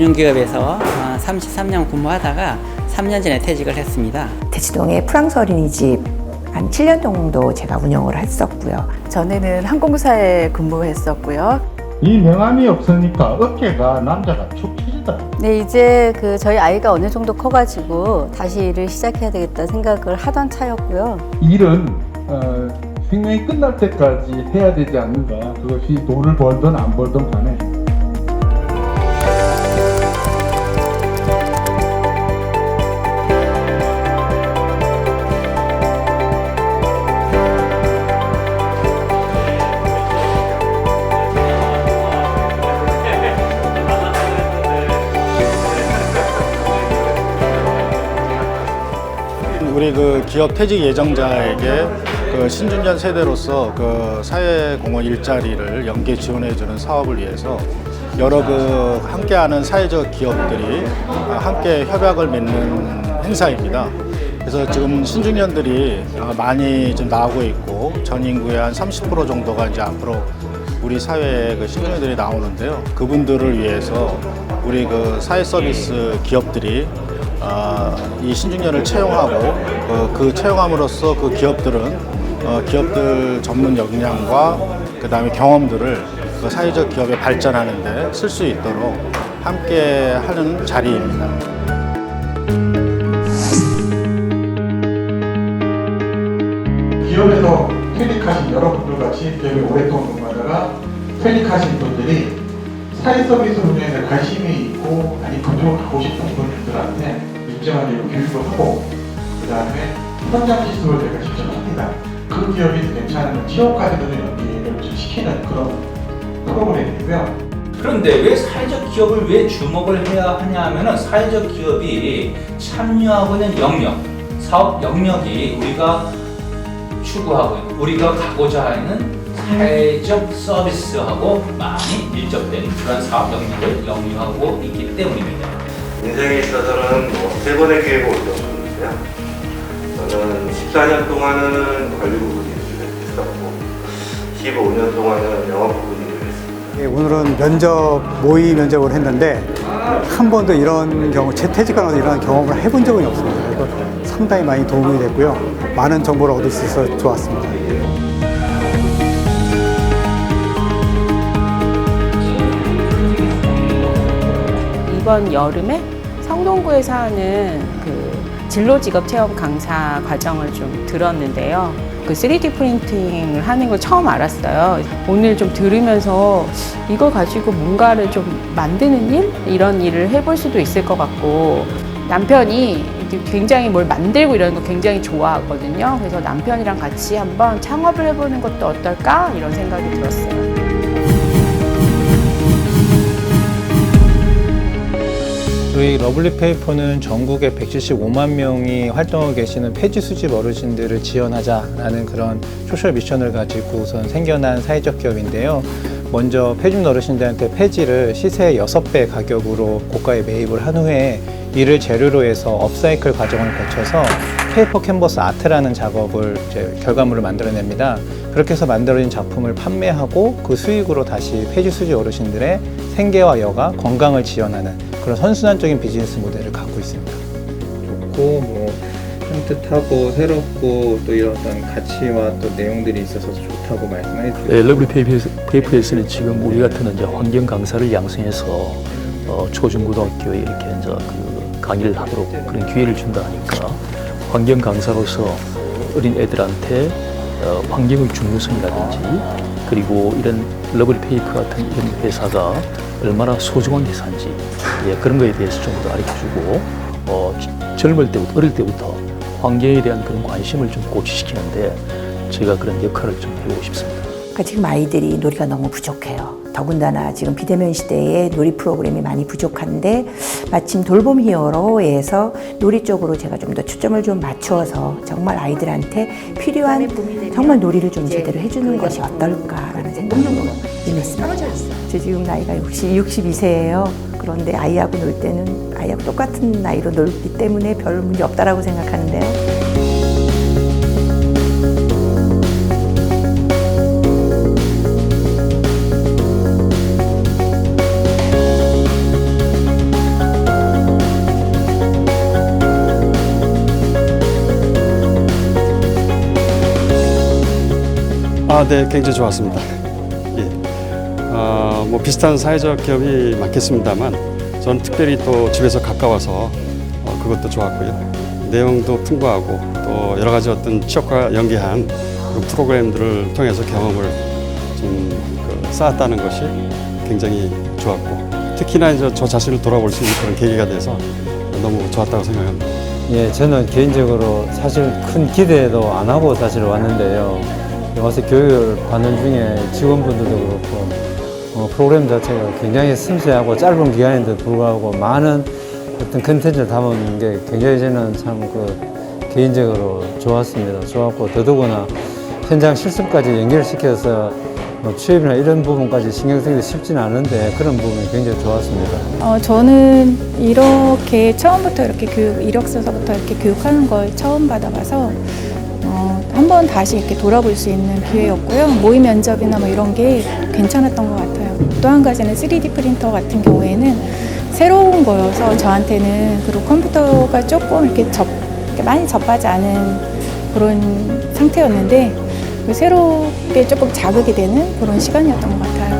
공룡기업에서 어, 33년 근무하다가 3년 전에 퇴직을 했습니다. 대치동의 프랑스 어린이집 한 7년 정도 제가 운영을 했었고요. 전에는 항공사에 근무했었고요. 이 명함이 없으니까 어깨가 남자가 축 처지더라. 네, 이제 그 저희 아이가 어느 정도 커가지고 다시 일을 시작해야 되겠다 생각을 하던 차였고요. 일은 어, 생명이 끝날 때까지 해야 되지 않는가. 그것이 돈을 벌든 안 벌든 간에. 우리 그 기업 퇴직 예정자에게 그 신중년 세대로서 그 사회공헌 일자리를 연계 지원해주는 사업을 위해서 여러 그 함께하는 사회적 기업들이 함께 협약을 맺는 행사입니다. 그래서 지금 신중년들이 많이 좀 나오고 있고 전 인구의 한 30% 정도가 이제 앞으로 우리 사회에 그 신중년들이 나오는데요. 그분들을 위해서 우리 그 사회 서비스 기업들이 아, 이 신중년을 채용하고 그, 그 채용함으로써 그 기업들은 어, 기업들 전문 역량과 그 다음에 경험들을 그 사회적 기업에 발전하는데 쓸 수 있도록 함께 하는 자리입니다. 기업에서 퇴직하신 여러분들 같이 기업에 오랫동안 근무하다가 퇴직하신 분들이 사회 서비스 운영에 관심이 있고 아니 그쪽으로 가고 싶은 분들한테 일정하게 교육을 하고 그 다음에 현장 기술을 저희가 직접 합니다. 그 기업이 괜찮으면 취업까지도 연계를 좀 시키는 그런 프로그램이고요. 그런데 왜 사회적 기업을 왜 주목을 해야 하냐 하면은 사회적 기업이 참여하고 있는 영역, 사업 영역이 우리가 추구하고 있고 우리가 가고자 하는 사회적 서비스하고 많이 밀접된 그런 사업 영역을 영위하고 있기 때문입니다. 인생에 있어서는 뭐 세 번의 기회가 올 정도인데요. 저는 14년 동안은 관리 부분 일을 했었고 15년 동안은 영업 부분 일을 했습니다. 예, 오늘은 면접 모의 면접을 했는데 한 번도 이런 경우 재퇴직하거나 이런 경험을 해본 적은 없습니다. 그래서 상당히 많이 도움이 됐고요. 많은 정보를 얻을 수 있어서 좋았습니다. 이번 여름에 성동구에서 하는 그 진로 직업 체험 강사 과정을 좀 들었는데요. 그 3D 프린팅을 하는 걸 처음 알았어요. 오늘 좀 들으면서 이걸 가지고 뭔가를 좀 만드는 일? 이런 일을 해볼 수도 있을 것 같고 남편이 굉장히 뭘 만들고 이런 거 굉장히 좋아하거든요. 그래서 남편이랑 같이 한번 창업을 해보는 것도 어떨까? 이런 생각이 들었어요. 저희 러블리 페이퍼는 전국에 175만 명이 활동하고 계시는 폐지 수집 어르신들을 지원하자라는 그런 소셜 미션을 가지고 우선 생겨난 사회적 기업인데요. 먼저 폐준 어르신들한테 폐지를 시세의 6배 가격으로 고가에 매입을 한 후에 이를 재료로 해서 업사이클 과정을 거쳐서 페이퍼 캔버스 아트라는 작업을 결과물을 만들어냅니다. 그렇게 해서 만들어진 작품을 판매하고 그 수익으로 다시 폐지 수지 어르신들의 생계와 여가, 건강을 지원하는 그런 선순환적인 비즈니스 모델을 갖고 있습니다. 좋고 뭐 산뜻하고 새롭고 또 이런 어떤 가치와 또 내용들이 있어서 좋다고 말씀해 주셨고 네, 러블리 페이퍼- 페이퍼에서는 지금 우리 같은 이제 환경 강사를 양성해서 어, 초중고등학교에 이렇게 이제 그 강의를 하도록 그런 기회를 준다 하니까 환경 강사로서 어린 애들한테 어, 환경의 중요성이라든지 그리고 이런 러블리 페이퍼 같은 이런 회사가 얼마나 소중한 회사인지 예, 그런 거에 대해서 좀 더 알려주고 어, 젊을 때부터 어릴 때부터 환경에 대한 그런 관심을 좀 고취시키는데 제가 그런 역할을 좀 해보고 싶습니다. 그러니까 지금 아이들이 놀이가 너무 부족해요. 더군다나 지금 비대면 시대에 놀이 프로그램이 많이 부족한데 마침 돌봄 히어로에서 놀이 쪽으로 제가 좀 더 초점을 좀 맞추어서 정말 아이들한테 필요한 정말 놀이를 좀 제대로 해주는 것이 어떨까라는 생각으로 임했습니다. 제 지금 나이가 60, 62세예요. 그런데 아이하고 놀 때는 아이하고 똑같은 나이로 놀기 때문에 별 문제 없다라고 생각하는데요. 아, 네, 굉장히 좋았습니다. 예. 어, 뭐 비슷한 사회적 기업이 많겠습니다만, 저는 특별히 또 집에서 가까워서 어, 그것도 좋았고요. 내용도 풍부하고 또 여러 가지 어떤 취업과 연계한 그런 프로그램들을 통해서 경험을 좀 그, 쌓았다는 것이 굉장히 좋았고, 특히나 이제 저 자신을 돌아볼 수 있는 그런 계기가 돼서 너무 좋았다고 생각합니다. 예, 저는 개인적으로 사실 큰 기대도 안 하고 사실 왔는데요. 와서 교육을 받는 중에 직원분들도 그렇고 어, 프로그램 자체가 굉장히 섬세하고 짧은 기간인데도 불구하고 많은 어떤 컨텐츠를 담은 게 굉장히 저는 참 그 개인적으로 좋았습니다. 좋았고 더더구나 현장 실습까지 연결시켜서 뭐 취업이나 이런 부분까지 신경 쓰기 쉽지는 않은데 그런 부분이 굉장히 좋았습니다. 어, 저는 이렇게 처음부터 이렇게 교육, 이력서서부터 이렇게 교육하는 걸 처음 받아봐서 어, 한번 다시 이렇게 돌아볼 수 있는 기회였고요. 모의 면접이나 뭐 이런 게 괜찮았던 것 같아요. 또 한 가지는 3D 프린터 같은 경우에는 새로운 거여서 저한테는 그리고 컴퓨터가 조금 이렇게 접, 이렇게 많이 접하지 않은 그런 상태였는데 그 새롭게 조금 자극이 되는 그런 시간이었던 것 같아요.